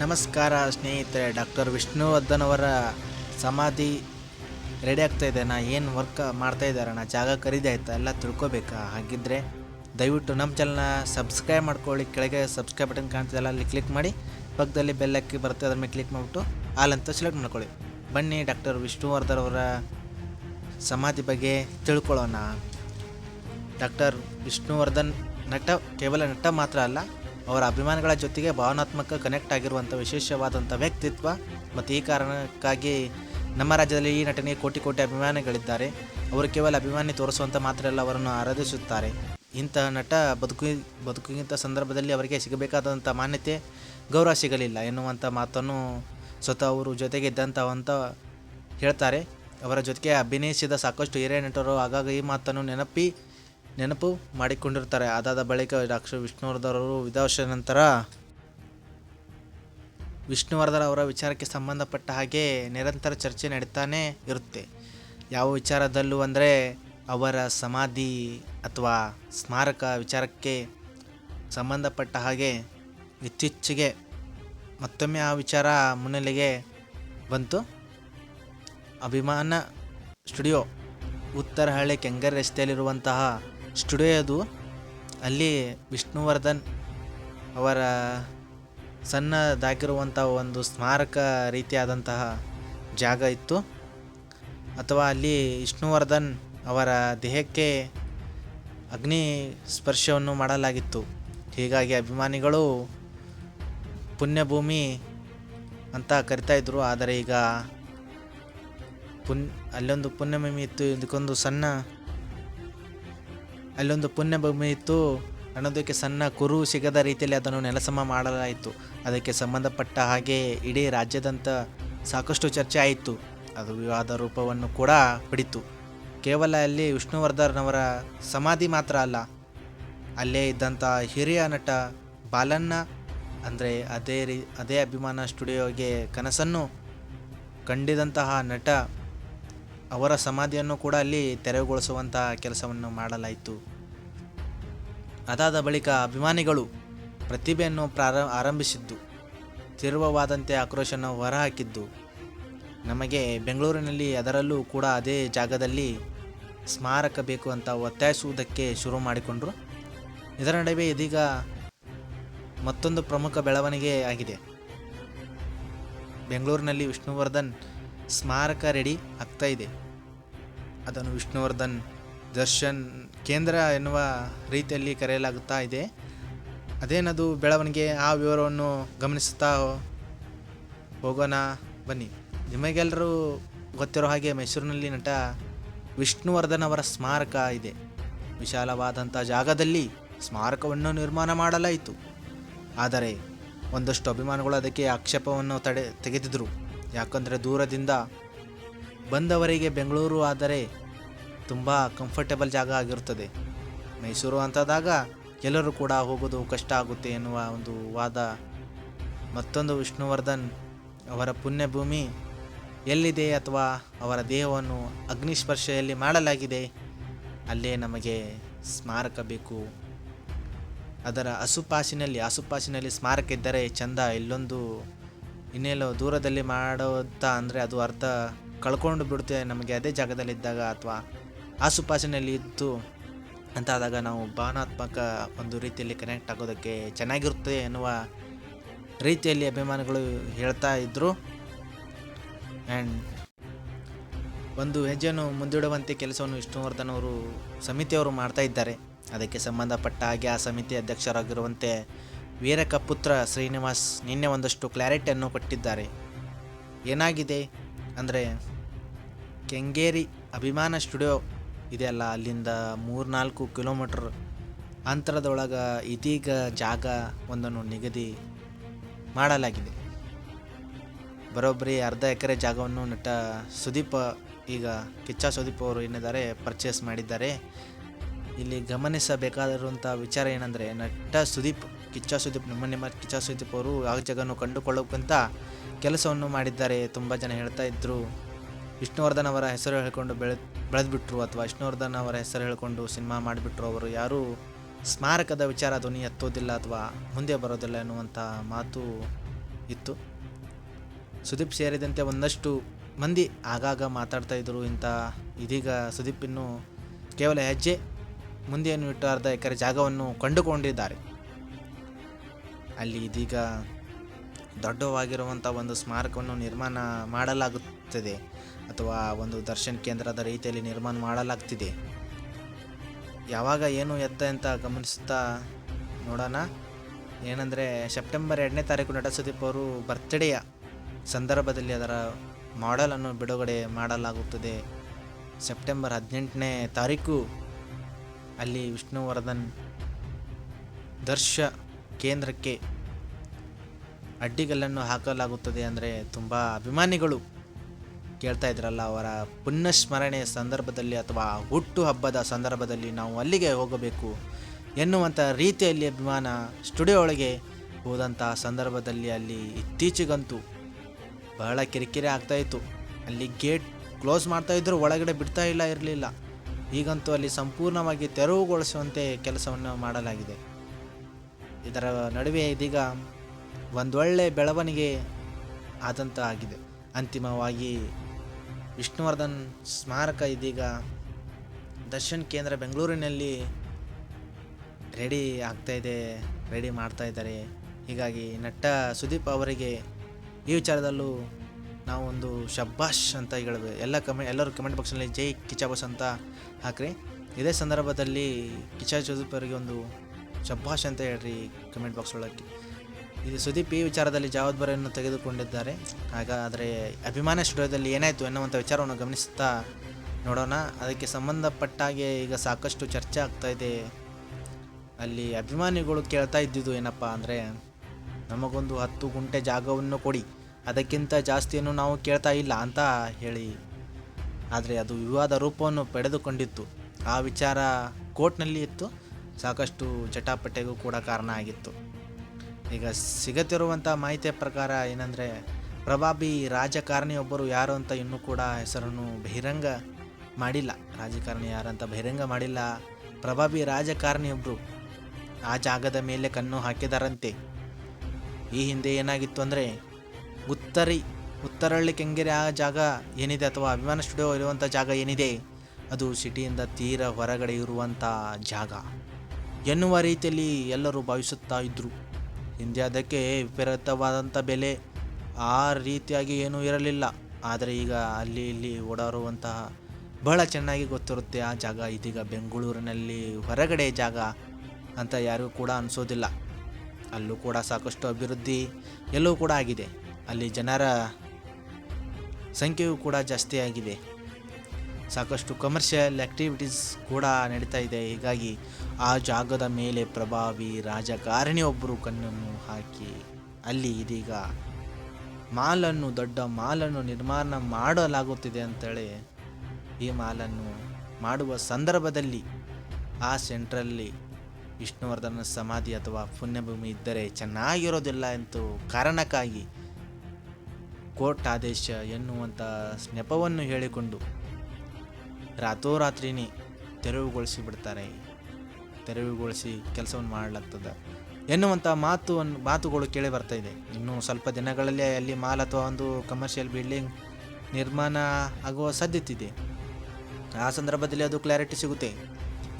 ನಮಸ್ಕಾರ ಸ್ನೇಹಿತರೆ, ಡಾಕ್ಟರ್ ವಿಷ್ಣುವರ್ಧನ್ ಅವರ ಸಮಾಧಿ ರೆಡಿ ಆಗ್ತಾ ಇದೆ. ನಾ ಏನು ವರ್ಕ್ ಮಾಡ್ತಾ ಇದ್ದಾರಣ್ಣ ಜಾಗ ಖರೀದಿ ಆಯ್ತಾ? ಎಲ್ಲ ತಿಳ್ಕೊಬೇಕಾ? ಹಾಗಿದ್ರೆ ದಯವಿಟ್ಟು ನಮ್ಮ ಚಾನಲ್ನ ಸಬ್ಸ್ಕ್ರೈಬ್ ಮಾಡ್ಕೊಳ್ಳಿ. ಕೆಳಗೆ ಸಬ್ಸ್ಕ್ರೈಬ್ ಬಟನ್ ಕಾಣ್ತಿದ್ದಲ್ಲ ಅಲ್ಲಿ ಕ್ಲಿಕ್ ಮಾಡಿ. ಪಕ್ಕದಲ್ಲಿ ಬೆಲ್ಲಕ್ಕಿ ಬರುತ್ತೆ, ಅದ್ರ ಮೇಲೆ ಕ್ಲಿಕ್ ಮಾಡಿಬಿಟ್ಟು ಆಲ್ ಸೆಲೆಕ್ಟ್ ಮಾಡ್ಕೊಳ್ಳಿ. ಬನ್ನಿ ಡಾಕ್ಟರ್ ವಿಷ್ಣುವರ್ಧನ್ ಅವರ ಸಮಾಧಿ ಬಗ್ಗೆ ತಿಳ್ಕೊಳ್ಳೋಣ. ಡಾಕ್ಟರ್ ವಿಷ್ಣುವರ್ಧನ್ ನಟ, ಕೇವಲ ನಟ ಮಾತ್ರ ಅಲ್ಲ ಅವರ ಅಭಿಮಾನಿಗಳ ಜೊತೆಗೆ ಭಾವನಾತ್ಮಕ ಕನೆಕ್ಟ್ ಆಗಿರುವಂಥ ವಿಶೇಷವಾದಂಥ ವ್ಯಕ್ತಿತ್ವ ಮತ್ತು ಈ ಕಾರಣಕ್ಕಾಗಿ ನಮ್ಮ ರಾಜ್ಯದಲ್ಲಿ ಈ ನಟನೆಗೆ ಕೋಟಿ ಕೋಟಿ ಅಭಿಮಾನಿಗಳಿದ್ದಾರೆ. ಅವರು ಕೇವಲ ಅಭಿಮಾನಿ ತೋರಿಸುವಂಥ ಮಾತ್ರ ಎಲ್ಲ ಅವರನ್ನು ಆರಾಧಿಸುತ್ತಾರೆ. ಇಂತಹ ನಟ ಬದುಕು, ಬದುಕಿಗಿಂತ ಸಂದರ್ಭದಲ್ಲಿ ಅವರಿಗೆ ಸಿಗಬೇಕಾದಂಥ ಮಾನ್ಯತೆ ಗೌರವ ಸಿಗಲಿಲ್ಲ ಎನ್ನುವಂಥ ಮಾತನ್ನು ಸ್ವತಃ ಅವರು ಜೊತೆಗೆ ಇದ್ದಂಥವಂತ ಹೇಳ್ತಾರೆ. ಅವರ ಜೊತೆಗೆ ಅಭಿನಯಿಸಿದ ಸಾಕಷ್ಟು ಹಿರಿಯ ನಟರು ಆಗಾಗ ಈ ಮಾತನ್ನು ನೆನಪಿ ನೆನಪು ಮಾಡಿಕೊಂಡಿರ್ತಾರೆ. ಅದಾದ ಬಳಿಕ ಡಾಕ್ಟರ್ ವಿಷ್ಣುವರ್ಧರವರು ವಿಧಾವಶ ನಂತರ ವಿಷ್ಣುವರ್ಧನ್ ಅವರ ವಿಚಾರಕ್ಕೆ ಸಂಬಂಧಪಟ್ಟ ಹಾಗೆ ನಿರಂತರ ಚರ್ಚೆ ನಡೀತಾನೆ ಇರುತ್ತೆ. ಯಾವ ವಿಚಾರದಲ್ಲೂ ಅಂದರೆ ಅವರ ಸಮಾಧಿ ಅಥವಾ ಸ್ಮಾರಕ ವಿಚಾರಕ್ಕೆ ಸಂಬಂಧಪಟ್ಟ ಹಾಗೆ ಇತ್ತೀಚೆಗೆ ಮತ್ತೊಮ್ಮೆ ಆ ವಿಚಾರ ಮುನ್ನೆಲೆಗೆ ಬಂತು. ಅಭಿಮಾನ ಸ್ಟುಡಿಯೋ ಉತ್ತರಹಳ್ಳಿ ಕೆಂಗರ್ ರಸ್ತೆಯಲ್ಲಿರುವಂತಹ ಸ್ಟುಡಿಯೋ ಅದು. ಅಲ್ಲಿ ವಿಷ್ಣುವರ್ಧನ್ ಅವರ ಸಣ್ಣದಾಗಿರುವಂಥ ಒಂದು ಸ್ಮಾರಕ ರೀತಿಯಾದಂತಹ ಜಾಗ ಇತ್ತು. ಅಥವಾ ಅಲ್ಲಿ ವಿಷ್ಣುವರ್ಧನ್ ಅವರ ದೇಹಕ್ಕೆ ಅಗ್ನಿ ಸ್ಪರ್ಶವನ್ನು ಮಾಡಲಾಗಿತ್ತು. ಹೀಗಾಗಿ ಅಭಿಮಾನಿಗಳು ಪುಣ್ಯಭೂಮಿ ಅಂತ ಕರಿತಾ ಇದ್ರು. ಆದರೆ ಈಗ ಪುನ್ ಅಲ್ಲೊಂದು ಪುಣ್ಯಭೂಮಿ ಇತ್ತು. ಇದಕ್ಕೊಂದು ಸಣ್ಣ ಅಲ್ಲೊಂದು ಪುಣ್ಯಭೂಮಿ ಇತ್ತು. ಅನ್ನೋದಕ್ಕೆ ಸಣ್ಣ ಕುರು ಸಿಗದ ರೀತಿಯಲ್ಲಿ ಅದನ್ನು ನೆಲಸಮ ಮಾಡಲಾಯಿತು. ಅದಕ್ಕೆ ಸಂಬಂಧಪಟ್ಟ ಹಾಗೆ ಇಡೀ ರಾಜ್ಯದಂತ ಸಾಕಷ್ಟು ಚರ್ಚೆ ಆಯಿತು. ಅದು ವಿವಾದ ರೂಪವನ್ನು ಕೂಡ ಪಡಿತು ಕೇವಲ ಅಲ್ಲಿ ವಿಷ್ಣುವರ್ಧನ್ ಅವರ ಸಮಾಧಿ ಮಾತ್ರ ಅಲ್ಲ, ಅಲ್ಲೇ ಇದ್ದಂಥ ಹಿರಿಯ ನಟ ಬಾಲಣ್ಣ, ಅಂದರೆ ಅದೇ ರೀ, ಅದೇ ಅಭಿಮಾನ ಸ್ಟುಡಿಯೋಗೆ ಕನಸನ್ನು ಕಂಡಿದಂತಹ ನಟ ಅವರ ಸಮಾಧಿಯನ್ನು ಕೂಡ ಅಲ್ಲಿ ತೆರವುಗೊಳಿಸುವಂಥ ಕೆಲಸವನ್ನು ಮಾಡಲಾಯಿತು. ಅದಾದ ಬಳಿಕ ಅಭಿಮಾನಿಗಳು ಪ್ರತಿಭೆಯನ್ನು ಪ್ರಾರ, ಆರಂಭಿಸಿದ್ದು ತೀವ್ರವಾದಂತೆ ಆಕ್ರೋಶವನ್ನು ಹೊರಹಾಕಿದ್ದು, ನಮಗೆ ಬೆಂಗಳೂರಿನಲ್ಲಿ ಅದರಲ್ಲೂ ಕೂಡ ಅದೇ ಜಾಗದಲ್ಲಿ ಸ್ಮಾರಕ ಬೇಕು ಅಂತ ಒತ್ತಾಯಿಸುವುದಕ್ಕೆ ಶುರು ಮಾಡಿಕೊಂಡರು. ಇದರ ನಡುವೆ ಇದೀಗ ಮತ್ತೊಂದು ಪ್ರಮುಖ ಬೆಳವಣಿಗೆ ಆಗಿದೆ. ಬೆಂಗಳೂರಿನಲ್ಲಿ ವಿಷ್ಣುವರ್ಧನ್ ಸ್ಮಾರಕ ರೆಡಿ ಆಗ್ತಾ ಇದೆ. ಅದನ್ನು ವಿಷ್ಣುವರ್ಧನ್, ದರ್ಶನ್, ಕೇಂದ್ರ ಎನ್ನುವ ರೀತಿಯಲ್ಲಿ ಕರೆಯಲಾಗುತ್ತಾ ಇದೆ. ಅದೇನದು ಬೆಳವಣಿಗೆ ಆ ವಿವರವನ್ನು ಗಮನಿಸುತ್ತಾ ಹೋಗೋಣ, ಬನ್ನಿ. ನಿಮಗೆಲ್ಲರೂ ಗೊತ್ತಿರೋ ಹಾಗೆ ಮೈಸೂರಿನಲ್ಲಿ ನಟ ವಿಷ್ಣುವರ್ಧನ್ ಅವರ ಸ್ಮಾರಕ ಇದೆ. ವಿಶಾಲವಾದಂಥ ಜಾಗದಲ್ಲಿ ಸ್ಮಾರಕವನ್ನು ನಿರ್ಮಾಣ ಮಾಡಲಾಯಿತು. ಆದರೆ ಒಂದಷ್ಟು ಅಭಿಮಾನಿಗಳು ಅದಕ್ಕೆ ಆಕ್ಷೇಪವನ್ನು ತಡೆ ತೆಗೆದಿದ್ದರು ಯಾಕಂದರೆ ದೂರದಿಂದ ಬಂದವರಿಗೆ ಬೆಂಗಳೂರು ಆದರೆ ತುಂಬ ಕಂಫರ್ಟೇಬಲ್ ಜಾಗ ಆಗಿರುತ್ತದೆ. ಮೈಸೂರು ಅಂತದಾಗ ಎಲ್ಲರೂ ಕೂಡ ಹೋಗೋದು ಕಷ್ಟ ಆಗುತ್ತೆ ಎನ್ನುವ ಒಂದು ವಾದ ಮತ್ತೊಂದು ವಿಷ್ಣುವರ್ಧನ್ ಅವರ ಪುಣ್ಯಭೂಮಿ ಎಲ್ಲಿದೆ ಅಥವಾ ಅವರ ದೇಹವನ್ನು ಅಗ್ನಿಸ್ಪರ್ಶೆಯಲ್ಲಿ ಮಾಡಲಾಗಿದೆ, ಅಲ್ಲೇ ನಮಗೆ ಸ್ಮಾರಕ ಬೇಕು. ಅದರ ಆಸುಪಾಸಿನಲ್ಲಿ ಆಸುಪಾಸಿನಲ್ಲಿ ಸ್ಮಾರಕ ಇದ್ದರೆ ಚಂದ, ಇಲ್ಲೊಂದು ಇನ್ನೆಲ್ಲೋ ದೂರದಲ್ಲಿ ಮಾಡುತ್ತಾ ಅಂದರೆ ಅದು ಅರ್ಥ ಕಳ್ಕೊಂಡು ಬಿಡುತ್ತೆ ನಮಗೆ ಅದೇ ಜಾಗದಲ್ಲಿದ್ದಾಗ ಅಥವಾ ಆಸುಪಾಸಿನಲ್ಲಿ ಇತ್ತು ಅಂತ ಆದಾಗ ನಾವು ಭಾವನಾತ್ಮಕ ಒಂದು ರೀತಿಯಲ್ಲಿ ಕನೆಕ್ಟ್ ಆಗೋದಕ್ಕೆ ಚೆನ್ನಾಗಿರುತ್ತೆ ಎನ್ನುವ ರೀತಿಯಲ್ಲಿ ಅಭಿಮಾನಿಗಳು ಹೇಳ್ತಾ ಇದ್ದರು ಆ್ಯಂಡ್ ಒಂದು ಹೆಜ್ಜೆಯನ್ನು ಮುಂದೂಡುವಂತೆ ಕೆಲಸವನ್ನು ವಿಷ್ಣುವರ್ಧನ್ ಅವರು ಸಮಿತಿಯವರು ಮಾಡ್ತಾ ಇದ್ದಾರೆ. ಅದಕ್ಕೆ ಸಂಬಂಧಪಟ್ಟ ಹಾಗೆ ಆ ಸಮಿತಿ ಅಧ್ಯಕ್ಷರಾಗಿರುವಂತೆ ವೀರಕಪುತ್ರ ಶ್ರೀನಿವಾಸ್ ನಿನ್ನೆ ಒಂದಷ್ಟು ಕ್ಲಾರಿಟಿಯನ್ನು ಕೊಟ್ಟಿದ್ದಾರೆ. ಏನಾಗಿದೆ? ಅಂದರೆ, ಕೆಂಗೇರಿ ಅಭಿಮಾನ ಸ್ಟುಡಿಯೋ ಇದೆಯಲ್ಲ ಅಲ್ಲಿಂದ ಮೂರ್ನಾಲ್ಕು ಕಿಲೋಮೀಟ್ರ್ ಅಂತರದೊಳಗೆ ಇದೀಗ ಜಾಗ ಒಂದನ್ನು ನಿಗದಿ ಮಾಡಲಾಗಿದೆ. ಬರೋಬ್ಬರಿ ಅರ್ಧ ಎಕರೆ ಜಾಗವನ್ನು ನಟ ಸುದೀಪ್, ಈಗ ಕಿಚ್ಚ ಸುದೀಪ್ ಅವರು ಏನಿದ್ದಾರೆ ಪರ್ಚೇಸ್ ಮಾಡಿದ್ದಾರೆ. ಇಲ್ಲಿ ಗಮನಿಸಬೇಕಾಗಿರುವಂಥ ವಿಚಾರ ಏನಂದರೆ, ನಟ ಸುದೀಪ್ ಕಿಚ್ಚ ಸುದೀಪ್ ಮನೆ ಮಾರ್ ಕಿಚ್ಚ ಸುದೀಪ್ ಅವರು ಆ ಜಾಗವನ್ನು ಕಂಡುಕೊಳ್ಳೋಕ್ಕಿಂತ ಕೆಲಸವನ್ನು ಮಾಡಿದ್ದಾರೆ ತುಂಬ ಜನ ಹೇಳ್ತಾ ಇದ್ದರು ವಿಷ್ಣುವರ್ಧನ್ ಅವರ ಹೆಸರು ಹೇಳ್ಕೊಂಡು ಬೆಳೆ, ಬೆಳೆದ್ಬಿಟ್ರು ಅಥವಾ ವಿಷ್ಣುವರ್ಧನ್ ಅವರ ಹೆಸರು ಹೇಳ್ಕೊಂಡು ಸಿನಿಮಾ ಮಾಡಿಬಿಟ್ರು ಅವರು. ಯಾರೂ ಸ್ಮಾರಕದ ವಿಚಾರ ಧ್ವನಿ ಎತ್ತೋದಿಲ್ಲ ಅಥವಾ ಮುಂದೆ ಬರೋದಿಲ್ಲ ಎನ್ನುವಂಥ ಮಾತು ಇತ್ತು. ಸುದೀಪ್ ಸೇರಿದಂತೆ ಒಂದಷ್ಟು ಮಂದಿ ಆಗಾಗ ಮಾತಾಡ್ತಾ ಇದ್ದರು ಇಂಥ ಇದೀಗ ಸುದೀಪ್ ಇನ್ನು ಕೇವಲ ಹೆಜ್ಜೆ ಮುಂದೆಯನ್ನು ಇಟ್ಟು ಅರ್ಧ ಎಕರೆ ಜಾಗವನ್ನು ಕಂಡುಕೊಂಡಿದ್ದಾರೆ. ಅಲ್ಲಿ ಇದೀಗ ದೊಡ್ಡವಾಗಿರುವಂಥ ಒಂದು ಸ್ಮಾರಕವನ್ನು ನಿರ್ಮಾಣ ಮಾಡಲಾಗುತ್ತದೆ ಅಥವಾ ಒಂದು ದರ್ಶನ್ ಕೇಂದ್ರದ ರೀತಿಯಲ್ಲಿ ನಿರ್ಮಾಣ ಮಾಡಲಾಗ್ತಿದೆ. ಯಾವಾಗ ಏನು ಎತ್ತ ಅಂತ ಗಮನಿಸ್ತಾ ನೋಡೋಣ. ಏನಂದರೆ ಸೆಪ್ಟೆಂಬರ್ ಎರಡನೇ ತಾರೀಕು ನಟಸುದೀಪ್ ಅವರು ಬರ್ತ್ಡೇಯ ಸಂದರ್ಭದಲ್ಲಿ ಅದರ ಮಾಡೆಲನ್ನು ಬಿಡುಗಡೆ ಮಾಡಲಾಗುತ್ತದೆ. ಸೆಪ್ಟೆಂಬರ್ ಹದಿನೆಂಟನೇ ತಾರೀಕು ಅಲ್ಲಿ ವಿಷ್ಣುವರ್ಧನ್ ದರ್ಶ ಕೇಂದ್ರಕ್ಕೆ ಅಡ್ಡಿಗಲ್ಲನ್ನು ಹಾಕಲಾಗುತ್ತದೆ ಅಂದರೆ ತುಂಬ ಅಭಿಮಾನಿಗಳು ಕೇಳ್ತಾ ಇದ್ರಲ್ಲ ಅವರ ಪುಣ್ಯಸ್ಮರಣೆಯ ಸಂದರ್ಭದಲ್ಲಿ ಅಥವಾ ಹುಟ್ಟು ಹಬ್ಬದ ಸಂದರ್ಭದಲ್ಲಿ ನಾವು ಅಲ್ಲಿಗೆ ಹೋಗಬೇಕು ಎನ್ನುವಂಥ ರೀತಿಯಲ್ಲಿ ಅಭಿಮಾನ ಸ್ಟುಡಿಯೋ ಒಳಗೆ ಹೋದಂಥ ಸಂದರ್ಭದಲ್ಲಿ ಅಲ್ಲಿ ಇತ್ತೀಚೆಗಂತೂ ಬಹಳ ಕಿರಿಕಿರಿ ಆಗ್ತಾಯಿತ್ತು ಅಲ್ಲಿ ಗೇಟ್ ಕ್ಲೋಸ್ ಮಾಡ್ತಾ ಇದ್ದರೂ ಒಳಗಡೆ ಬಿಡ್ತಾ ಇಲ್ಲ, ಇರಲಿಲ್ಲ. ಈಗಂತೂ ಅಲ್ಲಿ ಸಂಪೂರ್ಣವಾಗಿ ತೆರವುಗೊಳಿಸುವಂತೆ ಕೆಲಸವನ್ನು ಮಾಡಲಾಗಿದೆ. ಇದರ ನಡುವೆ ಇದೀಗ ಒಂದೊಳ್ಳೆ ಬೆಳವಣಿಗೆ ಆದಂತ ಆಗಿದೆ. ಅಂತಿಮವಾಗಿ ವಿಷ್ಣುವರ್ಧನ್ ಸ್ಮಾರಕ ಇದೀಗ ದರ್ಶನ್ ಕೇಂದ್ರ ಬೆಂಗಳೂರಿನಲ್ಲಿ ರೆಡಿ ಆಗ್ತಾ ಇದೆ, ರೆಡಿ ಮಾಡ್ತಾ ಇದ್ದಾರೆ. ಹೀಗಾಗಿ ನಟ ಸುದೀಪ್ ಅವರಿಗೆ ಈ ವಿಚಾರದಲ್ಲೂ ನಾವು ಒಂದು ಶಬ್ಬಾಷ್ ಅಂತ ಹೇಳಿದ್ವಿ ಎಲ್ಲ ಕಮೆ, ಎಲ್ಲರೂ ಕಮೆಂಟ್ ಬಾಕ್ಸ್ನಲ್ಲಿ ಜೈ ಕಿಚಾಬಸ್ ಬಾಸ್ ಅಂತ ಹಾಕ್ರಿ. ಇದೇ ಸಂದರ್ಭದಲ್ಲಿ ಕಿಚಾ ಸುದೀಪ್ ಅವರಿಗೆ ಒಂದು ಶಬ್ಬಾಷ್ ಅಂತ ಹೇಳ್ರಿ ಕಮೆಂಟ್ ಬಾಕ್ಸ್ ಒಳಗೆ. ಇದು ಸುದೀಪ್ ಈ ವಿಚಾರದಲ್ಲಿ ಜವಾಬ್ದಾರಿಯನ್ನು ತೆಗೆದುಕೊಂಡಿದ್ದಾರೆ. ಹಾಗಾದರೆ ಅಭಿಮಾನ ಸ್ಟುಡಿಯೋದಲ್ಲಿ ಏನಾಯಿತು ಎನ್ನುವಂಥ ವಿಚಾರವನ್ನು ಗಮನಿಸುತ್ತಾ ನೋಡೋಣ. ಅದಕ್ಕೆ ಸಂಬಂಧಪಟ್ಟಾಗೆ ಈಗ ಸಾಕಷ್ಟು ಚರ್ಚೆ ಆಗ್ತಾ ಇದೆ. ಅಲ್ಲಿ ಅಭಿಮಾನಿಗಳು ಕೇಳ್ತಾ ಇದ್ದಿದ್ದು ಏನಪ್ಪ ಅಂದರೆ, ನಮಗೊಂದು ಹತ್ತು ಗುಂಟೆ ಜಾಗವನ್ನು ಕೊಡಿ, ಅದಕ್ಕಿಂತ ಜಾಸ್ತಿಯನ್ನು ನಾವು ಕೇಳ್ತಾ ಇಲ್ಲ ಅಂತ ಹೇಳಿ. ಆದರೆ ಅದು ವಿವಾದ ರೂಪವನ್ನು ಪಡೆದುಕೊಂಡಿತ್ತು. ಆ ವಿಚಾರ ಕೋರ್ಟ್ನಲ್ಲಿ ಇತ್ತು. ಸಾಕಷ್ಟು ಚಟಾಪಟೆಗೂ ಕೂಡ ಕಾರಣ ಆಗಿತ್ತು. ಈಗ ಸಿಗತಿರುವಂಥ ಮಾಹಿತಿಯ ಪ್ರಕಾರ ಏನಂದರೆ ಪ್ರಭಾವಿ ರಾಜಕಾರಣಿಯೊಬ್ಬರು ಯಾರು ಅಂತ ಇನ್ನೂ ಕೂಡ ಹೆಸರನ್ನು ಬಹಿರಂಗ ಮಾಡಿಲ್ಲ. ರಾಜಕಾರಣಿ ಯಾರಂತ ಬಹಿರಂಗ ಮಾಡಿಲ್ಲ. ಪ್ರಭಾವಿ ರಾಜಕಾರಣಿಯೊಬ್ಬರು ಆ ಜಾಗದ ಮೇಲೆ ಕಣ್ಣು ಹಾಕಿದಾರಂತೆ. ಈ ಹಿಂದೆ ಏನಾಗಿತ್ತು ಅಂದರೆ, ಉತ್ತರಿ ಉತ್ತರಳ್ಳಿ ಕೆಂಗೇರಿ ಆ ಜಾಗ ಏನಿದೆ ಅಥವಾ ಅಭಿಮಾನ ಸ್ಟುಡಿಯೋ ಇರುವಂಥ ಜಾಗ ಏನಿದೆ, ಅದು ಸಿಟಿಯಿಂದ ತೀರ ಹೊರಗಡೆ ಇರುವಂಥ ಜಾಗ. ಎನ್ನುವ ರೀತಿಯಲ್ಲಿ ಎಲ್ಲರೂ ಭಾವಿಸುತ್ತಾ ಇದ್ದರು ಹಿಂದೆ ಅದಕ್ಕೆ ವಿಪರೀತವಾದಂಥ ಬೆಲೆ ಆ ರೀತಿಯಾಗಿ ಏನೂ ಇರಲಿಲ್ಲ. ಆದರೆ ಈಗ ಅಲ್ಲಿ ಇಲ್ಲಿ ಓಡಾಡುವಂತಹ ಬಹಳ ಚೆನ್ನಾಗಿ ಗೊತ್ತಿರುತ್ತೆ ಆ ಜಾಗ. ಇದೀಗ ಬೆಂಗಳೂರಿನಲ್ಲಿ ಹೊರಗಡೆ ಜಾಗ ಅಂತ ಯಾರಿಗೂ ಕೂಡ ಅನಿಸೋದಿಲ್ಲ. ಅಲ್ಲೂ ಕೂಡ ಸಾಕಷ್ಟು ಅಭಿವೃದ್ಧಿ ಎಲ್ಲೂ ಕೂಡ ಆಗಿದೆ. ಅಲ್ಲಿ ಜನರ ಸಂಖ್ಯೆಯೂ ಕೂಡ ಜಾಸ್ತಿ ಆಗಿದೆ. ಸಾಕಷ್ಟು ಕಮರ್ಷಿಯಲ್ ಆ್ಯಕ್ಟಿವಿಟೀಸ್ ಕೂಡ ನಡೀತಾ ಇದೆ. ಹೀಗಾಗಿ ಆ ಜಾಗದ ಮೇಲೆ ಪ್ರಭಾವಿ ರಾಜಕಾರಣಿಯೊಬ್ಬರು ಕಣ್ಣನ್ನು ಹಾಕಿ ಅಲ್ಲಿ ಇದೀಗ ಮಾಲನ್ನು, ದೊಡ್ಡ ಮಾಲನ್ನು ನಿರ್ಮಾಣ ಮಾಡಲಾಗುತ್ತಿದೆ ಅಂತೇಳಿ ಈ ಮಾಲನ್ನು ಮಾಡುವ ಸಂದರ್ಭದಲ್ಲಿ ಆ ಸೆಂಟ್ರಲ್ಲಿ ವಿಷ್ಣುವರ್ಧನ ಸಮಾಧಿ ಅಥವಾ ಪುಣ್ಯಭೂಮಿ ಇದ್ದರೆ ಚೆನ್ನಾಗಿರೋದಿಲ್ಲ ಎಂದು ಕಾರಣಕ್ಕಾಗಿ ಕೋರ್ಟ್ ಆದೇಶ ಎನ್ನುವಂಥ ನೆಪವನ್ನು ಹೇಳಿಕೊಂಡು ರಾತ್ರೋರಾತ್ರಿನೇ ತೆರವುಗೊಳಿಸಿ ಬಿಡ್ತಾರೆ. ತೆರವುಗೊಳಿಸಿ ಕೆಲಸವನ್ನು ಮಾಡಲಾಗ್ತದೆ. ಎನ್ನುವಂಥ ಮಾತು ಮಾತುಗಳು ಕೇಳಿ ಬರ್ತಾ ಇದೆ. ಇನ್ನು ಸ್ವಲ್ಪ ದಿನಗಳಲ್ಲಿ ಅಲ್ಲಿ ಮಾಲ್ ಅಥವಾ ಒಂದು ಕಮರ್ಷಿಯಲ್ ಬಿಲ್ಡಿಂಗ್ ನಿರ್ಮಾಣ ಆಗುವ ಸಾಧ್ಯತೆ ಇದೆ ಆ ಸಂದರ್ಭದಲ್ಲಿ ಅದು ಕ್ಲಾರಿಟಿ ಸಿಗುತ್ತೆ.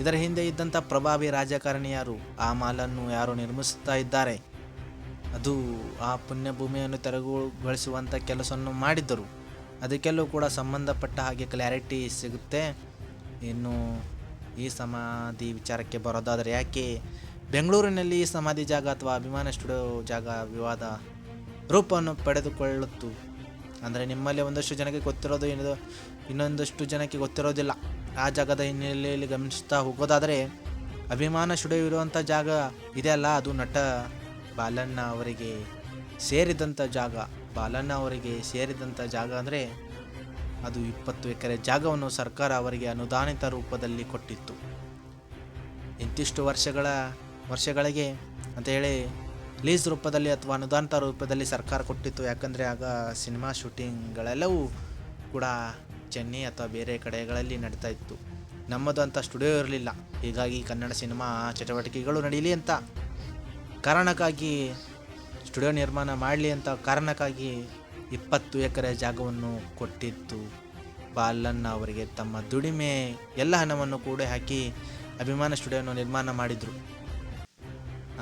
ಇದರ ಹಿಂದೆ ಇದ್ದಂಥ ಪ್ರಭಾವಿ ರಾಜಕಾರಣಿ ಯಾರು? ಆ ಮಾಲನ್ನು ಯಾರು ನಿರ್ಮಿಸುತ್ತಾ ಇದ್ದಾರೆ? ಅದು ಆ ಪುಣ್ಯಭೂಮಿಯನ್ನು ತೆರವುಗೊಳಿಸುವಂಥ ಕೆಲಸವನ್ನು ಮಾಡಿದ್ದರು. ಅದಕ್ಕೆಲ್ಲೂ ಕೂಡ ಸಂಬಂಧಪಟ್ಟ ಹಾಗೆ ಕ್ಲಾರಿಟಿ ಸಿಗುತ್ತೆ. ಇನ್ನು ಈ ಸಮಾಧಿ ವಿಚಾರಕ್ಕೆ ಬರೋದಾದರೆ ಯಾಕೆ ಬೆಂಗಳೂರಿನಲ್ಲಿ ಈ ಸಮಾಧಿ ಜಾಗ ಅಥವಾ ಅಭಿಮಾನ ಸ್ಟುಡಿಯೋ ಜಾಗ ವಿವಾದ ರೂಪವನ್ನು ಪಡೆದುಕೊಳ್ಳುತ್ತು? ಅಂದರೆ ನಿಮ್ಮಲ್ಲಿ ಒಂದಷ್ಟು ಜನಕ್ಕೆ ಗೊತ್ತಿರೋದು ಏನಿದೆ ಇನ್ನೊಂದಷ್ಟು ಜನಕ್ಕೆ ಗೊತ್ತಿರೋದಿಲ್ಲ. ಆ ಜಾಗದ ಹಿನ್ನೆಲೆಯಲ್ಲಿ ಗಮನಿಸ್ತಾ ಹೋಗೋದಾದರೆ ಅಭಿಮಾನ ಸ್ಟುಡಿಯೋ ಇರುವಂಥ ಜಾಗ ಇದೆಯಲ್ಲ ಅದು ನಟ ಬಾಲಣ್ಣ ಅವರಿಗೆ ಸೇರಿದಂಥ ಜಾಗ. ಬಾಲಣ್ಣ ಅವರಿಗೆ ಸೇರಿದಂಥ ಜಾಗ ಅಂದರೆ ಅದು ಇಪ್ಪತ್ತು ಎಕರೆ ಜಾಗವನ್ನು ಸರ್ಕಾರ ಅವರಿಗೆ ಅನುದಾನಿತ ರೂಪದಲ್ಲಿ ಕೊಟ್ಟಿತ್ತು. ಇಂತಿಷ್ಟು ವರ್ಷಗಳ, ವರ್ಷಗಳಿಗೆ ಅಂತ ಹೇಳಿ ಲೀಸ್ ರೂಪದಲ್ಲಿ ಅಥವಾ ಅನುದಾನಿತ ರೂಪದಲ್ಲಿ ಸರ್ಕಾರ ಕೊಟ್ಟಿತ್ತು. ಯಾಕಂದರೆ ಆಗ ಸಿನಿಮಾ ಶೂಟಿಂಗ್ಗಳೆಲ್ಲವೂ ಕೂಡ ಚೆನ್ನೈ ಅಥವಾ ಬೇರೆ ಕಡೆಗಳಲ್ಲಿ ನಡೀತಾ ಇತ್ತು. ನಮ್ಮದು ಅಂತ ಸ್ಟುಡಿಯೋ ಇರಲಿಲ್ಲ. ಹೀಗಾಗಿ ಕನ್ನಡ ಸಿನಿಮಾ ಚಟುವಟಿಕೆಗಳು ನಡೀಲಿ ಅಂತ ಕಾರಣಕ್ಕಾಗಿ ಸ್ಟುಡಿಯೋ ನಿರ್ಮಾಣ ಮಾಡಲಿ ಅಂತ ಕಾರಣಕ್ಕಾಗಿ ಇಪ್ಪತ್ತು ಎಕರೆ ಜಾಗವನ್ನು ಕೊಟ್ಟಿತ್ತು. ಬಾಲಣ್ಣ ಅವರಿಗೆ ತಮ್ಮ ದುಡಿಮೆ ಎಲ್ಲ ಹಣವನ್ನು ಕೂಡ ಹಾಕಿ ಅಭಿಮಾನ ಸ್ಟುಡಿಯೋವನ್ನು ನಿರ್ಮಾಣ ಮಾಡಿದರು.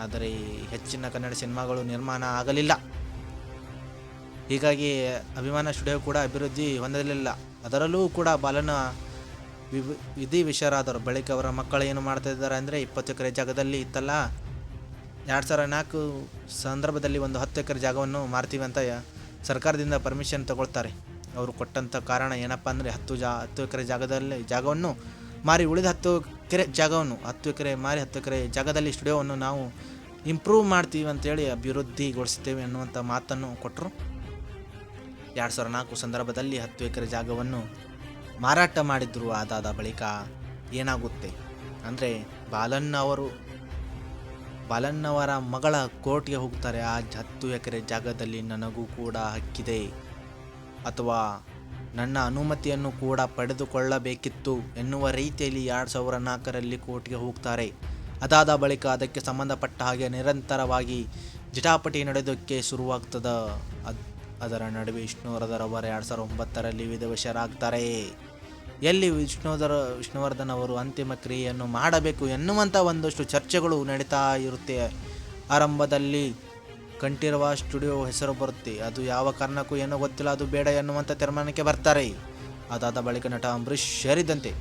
ಆದರೆ ಹೆಚ್ಚಿನ ಕನ್ನಡ ಸಿನಿಮಾಗಳು ನಿರ್ಮಾಣ ಆಗಲಿಲ್ಲ. ಹೀಗಾಗಿ ಅಭಿಮಾನ ಸ್ಟುಡಿಯೋ ಕೂಡ ಅಭಿವೃದ್ಧಿ ಹೊಂದಲಿಲ್ಲ. ಅದರಲ್ಲೂ ಕೂಡ ಬಾಲನ ವಿಧಿ ವಿಷಯರಾದರು ಬಳಿಕ ಅವರ ಮಕ್ಕಳು ಏನು ಮಾಡ್ತಾ ಇದ್ದಾರೆ ಅಂದರೆ ಇಪ್ಪತ್ತು ಎಕರೆ ಜಾಗದಲ್ಲಿ ಇತ್ತಲ್ಲ ಎರಡು ಸಾವಿರ ನಾಲ್ಕು ಸಂದರ್ಭದಲ್ಲಿ ಒಂದು ಹತ್ತು ಎಕರೆ ಜಾಗವನ್ನು ಮಾರ್ತೀವಿ ಅಂತ ಸರ್ಕಾರದಿಂದ ಪರ್ಮಿಷನ್ ತಗೊಳ್ತಾರೆ. ಅವರು ಕೊಟ್ಟಂಥ ಕಾರಣ ಏನಪ್ಪ ಅಂದರೆ ಹತ್ತು ಜಾ ಹತ್ತು ಎಕರೆ ಜಾಗದಲ್ಲಿ ಜಾಗವನ್ನು ಮಾರಿ ಉಳಿದ ಹತ್ತು ಎಕರೆ ಜಾಗವನ್ನು ಹತ್ತು ಎಕರೆ ಮಾರಿ ಹತ್ತು ಎಕರೆ ಜಾಗದಲ್ಲಿ ಸ್ಟುಡಿಯೋವನ್ನು ನಾವು ಇಂಪ್ರೂವ್ ಮಾಡ್ತೀವಿ ಅಂತೇಳಿ ಅಭಿವೃದ್ಧಿಗೊಳಿಸ್ತೇವೆ ಅನ್ನುವಂಥ ಮಾತನ್ನು ಕೊಟ್ಟರು ಎರಡು ಸಾವಿರ ನಾಲ್ಕು ಸಂದರ್ಭದಲ್ಲಿ ಹತ್ತು ಎಕರೆ ಜಾಗವನ್ನು ಮಾರಾಟ ಮಾಡಿದ್ರು. ಅದಾದ ಬಳಿಕ ಏನಾಗುತ್ತೆ? ಅಂದರೆ ಬಾಲಣ್ಣ ಅವರು ಬಾಲಣ್ಣವರ ಮಗಳ ಕೋರ್ಟ್ಗೆ ಹೋಗ್ತಾರೆ. ಆ ಹತ್ತು ಎಕರೆ ಜಾಗದಲ್ಲಿ ನನಗೂ ಕೂಡ ಹಕ್ಕಿದೆ. ಅಥವಾ ನನ್ನ ಅನುಮತಿಯನ್ನು ಕೂಡ ಪಡೆದುಕೊಳ್ಳಬೇಕಿತ್ತು ಎನ್ನುವ ರೀತಿಯಲ್ಲಿ ಎರಡು ಸಾವಿರ ನಾಲ್ಕರಲ್ಲಿ ಕೋರ್ಟ್ಗೆ ಹೋಗ್ತಾರೆ. ಅದಾದ ಬಳಿಕ ಅದಕ್ಕೆ ಸಂಬಂಧಪಟ್ಟ ಹಾಗೆ ನಿರಂತರವಾಗಿ ಜಟಾಪಟಿ ನಡೆದಕ್ಕೆ ಶುರುವಾಗ್ತದ. ಅದ್ ಅದರ ನಡುವೆ ವಿಷ್ಣುವರದರವರು ಎರಡು ಸಾವಿರದ ಒಂಬತ್ತರಲ್ಲಿ ವಿಧವಶರಾಗ್ತಾರೆ. ಎಲ್ಲಿ ವಿಷ್ಣುಧರ, ವಿಷ್ಣುವರ್ಧನ್ ಅವರು ಅಂತಿಮ ಕ್ರಿಯೆಯನ್ನು ಮಾಡಬೇಕು ಎನ್ನುವಂಥ ಒಂದಷ್ಟು ಚರ್ಚೆಗಳು ನಡೀತಾ ಇರುತ್ತೆ. ಆರಂಭದಲ್ಲಿ ಕಂಠೀರವ ಸ್ಟುಡಿಯೋ ಹೆಸರು ಬರುತ್ತೆ. ಅದು ಯಾವ ಕಾರಣಕ್ಕೂ ಏನೋ ಗೊತ್ತಿಲ್ಲ, ಅದು ಬೇಡ ಎನ್ನುವಂಥ ತೀರ್ಮಾನಕ್ಕೆ ಬರ್ತಾರೆ. ಅದಾದ ಬಳಿಕ ನಟ ಅಂಬರೀಷ್ ಸೇರಿದಂತೆ.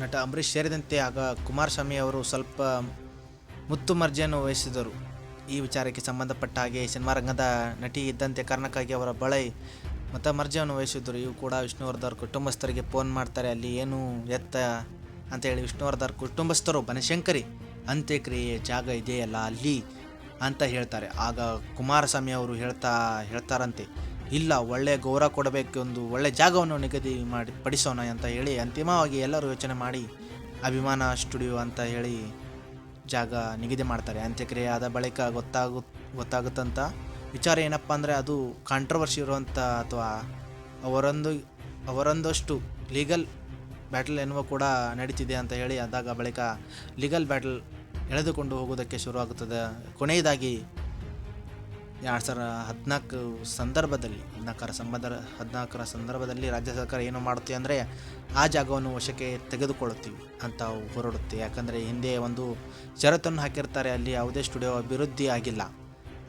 ನಟ ಅಂಬರೀಷ್ ಸೇರಿದಂತೆ ಆಗ ಕುಮಾರಸ್ವಾಮಿ ಅವರು ಸ್ವಲ್ಪ ಮುತ್ತುಮರ್ಜಿಯನ್ನು ವಹಿಸಿದರು. ಈ ವಿಚಾರಕ್ಕೆ ಸಂಬಂಧಪಟ್ಟ ಹಾಗೆ ಸಿನಿಮಾ ರಂಗದ ನಟಿ ಇದ್ದಂತೆ ಕಾರಣಕ್ಕಾಗಿ ಅವರ ಬಳೆ ಮತ ಮರ್ಜಿಯನ್ನು ವಹಿಸಿದ್ರು. ಇವು ಕೂಡ ವಿಷ್ಣುವರ್ಧರ್ ಕುಟುಂಬಸ್ಥರಿಗೆ ಫೋನ್ ಮಾಡ್ತಾರೆ. ಅಲ್ಲಿ ಏನು ಎತ್ತ ಅಂತೇಳಿ ವಿಷ್ಣುವರ್ಧರ್ ಕುಟುಂಬಸ್ಥರು ಬನಶಂಕರಿ ಅಂತ್ಯಕ್ರಿಯೆ ಜಾಗ ಇದೆಯಲ್ಲ ಅಲ್ಲಿ ಅಂತ ಹೇಳ್ತಾರೆ. ಆಗ ಕುಮಾರಸ್ವಾಮಿ ಅವರು ಹೇಳ್ತಾ ಹೇಳ್ತಾರಂತೆ, ಇಲ್ಲ, ಒಳ್ಳೆ ಗೌರವ ಕೊಡಬೇಕು, ಒಂದು ಒಳ್ಳೆ ಜಾಗವನ್ನು ನಿಗದಿ ಮಾಡಿ ಪಡಿಸೋಣ ಅಂತ ಹೇಳಿ ಅಂತಿಮವಾಗಿ ಎಲ್ಲರೂ ಯೋಚನೆ ಮಾಡಿ ಅಭಿಮಾನ ಸ್ಟುಡಿಯೋ ಅಂತ ಹೇಳಿ ಜಾಗ ನಿಗದಿ ಮಾಡ್ತಾರೆ. ಅಂತ್ಯಕ್ರಿಯೆ ಆದ ಬಳಿಕ ಗೊತ್ತಾಗು ಗೊತ್ತಾಗುತ್ತಂತ ವಿಚಾರ ಏನಪ್ಪ ಅಂದರೆ ಅದು ಕಾಂಟ್ರವರ್ಸಿ ಇರುವಂಥ ಅಥವಾ ಅವರೊಂದು, ಅವರೊಂದಷ್ಟು ಲೀಗಲ್ ಬ್ಯಾಟಲ್ ಎನ್ನುವ ಕೂಡ ನಡೀತಿದೆ ಅಂತ ಹೇಳಿ ಅದಾಗ ಬಳಿಕ ಲೀಗಲ್ ಬ್ಯಾಟಲ್ ಎಳೆದುಕೊಂಡು ಹೋಗುವುದಕ್ಕೆ ಶುರುವಾಗುತ್ತದೆ. ಕೊನೆಯದಾಗಿ ಎರಡು ಸಾವಿರ ಹದಿನಾಲ್ಕು ಸಂದರ್ಭದಲ್ಲಿ, ಹದಿನಾಲ್ಕರ ಸಂಬಂಧ, ಹದಿನಾಲ್ಕರ ಸಂದರ್ಭದಲ್ಲಿ ರಾಜ್ಯ ಸರ್ಕಾರ ಏನು ಮಾಡುತ್ತೆ ಅಂದರೆ ಆ ಜಾಗವನ್ನು ವಶಕ್ಕೆ ತೆಗೆದುಕೊಳ್ಳುತ್ತೀವಿ ಅಂತ ಹೊರಡುತ್ತೆ. ಯಾಕಂದರೆ ಹಿಂದೆ ಒಂದು ಷರತ್ತನ್ನು ಹಾಕಿರ್ತಾರೆ, ಅಲ್ಲಿ ಯಾವುದೇ ಸ್ಟುಡಿಯೋ ಅಭಿವೃದ್ಧಿ ಆಗಿಲ್ಲ.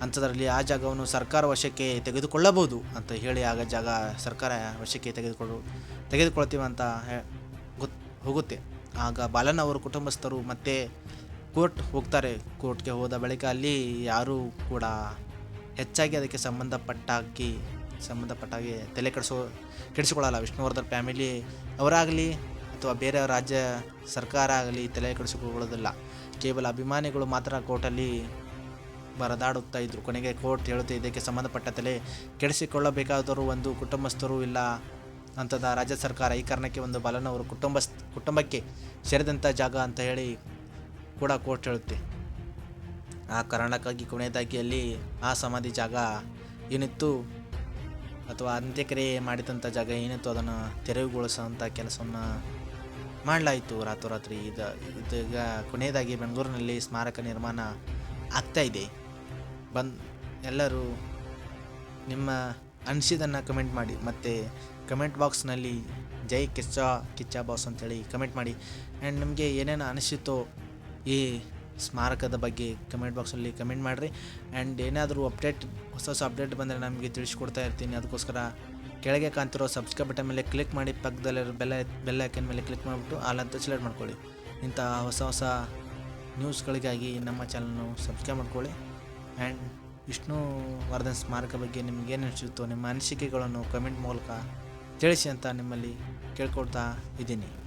ಅಂಥದ್ರಲ್ಲಿ ಆ ಜಾಗವನ್ನು ಸರ್ಕಾರ ವಶಕ್ಕೆ ತೆಗೆದುಕೊಳ್ಳಬಹುದು ಅಂತ ಹೇಳಿ ಆಗ ಜಾಗ ಸರ್ಕಾರ ವಶಕ್ಕೆ ತೆಗೆದುಕೊಳ್ಳು ತೆಗೆದುಕೊಳ್ತೀವಿ ಅಂತ ಗೊತ್, ಹೋಗುತ್ತೆ. ಆಗ ಬಾಲನ್ ಅವರು ಕುಟುಂಬಸ್ಥರು ಮತ್ತೆ ಕೋರ್ಟ್ ಹೋಗ್ತಾರೆ. ಕೋರ್ಟ್ಗೆ ಹೋದ ಬಳಿಕ ಅಲ್ಲಿ ಯಾರೂ ಕೂಡ ಹೆಚ್ಚಾಗಿ ಅದಕ್ಕೆ ಸಂಬಂಧಪಟ್ಟಾಗಿ ಸಂಬಂಧಪಟ್ಟಾಗಿ ತಲೆ ಕೆಡಿಸೋ, ಕೆಡಿಸಿಕೊಳ್ಳಲ್ಲ. ವಿಷ್ಣುವರ್ಧನ್ ಫ್ಯಾಮಿಲಿ ಅವರಾಗಲಿ ಅಥವಾ ಬೇರೆ ರಾಜ್ಯ ಸರ್ಕಾರ ಆಗಲಿ ತಲೆ ಕೆಡಿಸಿಕೊಳ್ಳೋದಿಲ್ಲ ಕೇವಲ ಅಭಿಮಾನಿಗಳು ಮಾತ್ರ ಕೋರ್ಟಲ್ಲಿ ಬರದಾಡುತ್ತಾ ಇದ್ರು. ಕೊನೆಗೆ ಕೋರ್ಟ್ ಹೇಳುತ್ತೆ, ಇದಕ್ಕೆ ಸಂಬಂಧಪಟ್ಟ ತಲೆ ಕೆಡಿಸಿಕೊಳ್ಳಬೇಕಾದರೂ ಒಂದು ಕುಟುಂಬಸ್ಥರು ಇಲ್ಲ ಅಂತದ ರಾಜ್ಯ ಸರ್ಕಾರ ಈ ಕಾರಣಕ್ಕೆ ಒಂದು ಬಲನವರು ಕುಟುಂಬ ಕುಟುಂಬಕ್ಕೆ ಸೇರಿದಂಥ ಜಾಗ ಅಂತ ಹೇಳಿ ಕೂಡ ಕೋರ್ಟ್ ಹೇಳುತ್ತೆ. ಆ ಕಾರಣಕ್ಕಾಗಿ ಕೊನೆಯದಾಗಿ ಅಲ್ಲಿ ಆ ಸಮಾಧಿ ಜಾಗ ಏನಿತ್ತು ಅಥವಾ ಅಂತ್ಯಕ್ರಿಯೆ ಮಾಡಿದಂಥ ಜಾಗ ಏನಿತ್ತು ಅದನ್ನು ತೆರವುಗೊಳಿಸುವಂಥ ಕೆಲಸವನ್ನು ಮಾಡಲಾಯಿತು. ರಾತ್ರೋರಾತ್ರಿ ಇದು, ಇದೀಗ ಕೊನೆಯದಾಗಿ ಬೆಂಗಳೂರಿನಲ್ಲಿ ಸ್ಮಾರಕ ನಿರ್ಮಾಣ ಆಗ್ತಾ ಇದೆ. ಬಂದ್ ಎಲ್ಲರೂ ನಿಮ್ಮ ಅನಿಸಿದ್ದನ್ನು ಕಮೆಂಟ್ ಮಾಡಿ, ಮತ್ತು ಕಮೆಂಟ್ ಬಾಕ್ಸ್ನಲ್ಲಿ ಜೈ ಕಿಚ್ಚ ಕಿಚ್ಚ ಬಾಸ್ ಅಂತೇಳಿ ಕಮೆಂಟ್ ಮಾಡಿ. ಆ್ಯಂಡ್ ನಿಮಗೆ ಏನೇನು ಅನಿಸಿತೋ ಈ ಸ್ಮಾರಕದ ಬಗ್ಗೆ ಕಮೆಂಟ್ ಬಾಕ್ಸಲ್ಲಿ ಕಮೆಂಟ್ ಮಾಡಿರಿ. ಆ್ಯಂಡ್ ಏನಾದರೂ ಅಪ್ಡೇಟ್ ಹೊಸ ಹೊಸ ಅಪ್ಡೇಟ್ ಬಂದರೆ ನಮಗೆ ತಿಳಿಸ್ಕೊಡ್ತಾ ಇರ್ತೀನಿ. ಅದಕ್ಕೋಸ್ಕರ ಕೆಳಗೆ ಕಾಣ್ತಿರೋ ಸಬ್ಸ್ಕ್ರೈಬ್ ಬಟನ್ ಮೇಲೆ ಕ್ಲಿಕ್ ಮಾಡಿ ಪಕ್ಕದಲ್ಲಿರೋ ಬೆಲ್ಲ ಬೆಲ್ಲ ಐಕನ್ ಮೇಲೆ ಕ್ಲಿಕ್ ಮಾಡಿಬಿಟ್ಟು ಆಲ್ ಅಂತ ಸೆಲೆಕ್ಟ್ ಮಾಡ್ಕೊಳ್ಳಿ. ಇಂಥ ಹೊಸ ಹೊಸ ನ್ಯೂಸ್ಗಳಿಗಾಗಿ ನಮ್ಮ ಚಾನಲ್ನು ಸಬ್ಸ್ಕ್ರೈಬ್ ಮಾಡ್ಕೊಳ್ಳಿ. ಆ್ಯಂಡ್ ವಿಷ್ಣು ವರ್ಧನ್ ಸ್ಮಾರಕ ಬಗ್ಗೆ ನಿಮಗೇನು ಅನಿಸುತ್ತೋ, ನಿಮ್ಮ ಅನಿಸಿಕೆಗಳನ್ನು ಕಮೆಂಟ್ ಮೂಲಕ ತಿಳಿಸಿ ಅಂತ ನಿಮ್ಮಲ್ಲಿ ಕೇಳ್ಕೊಳ್ತಾ ಇದ್ದೀನಿ.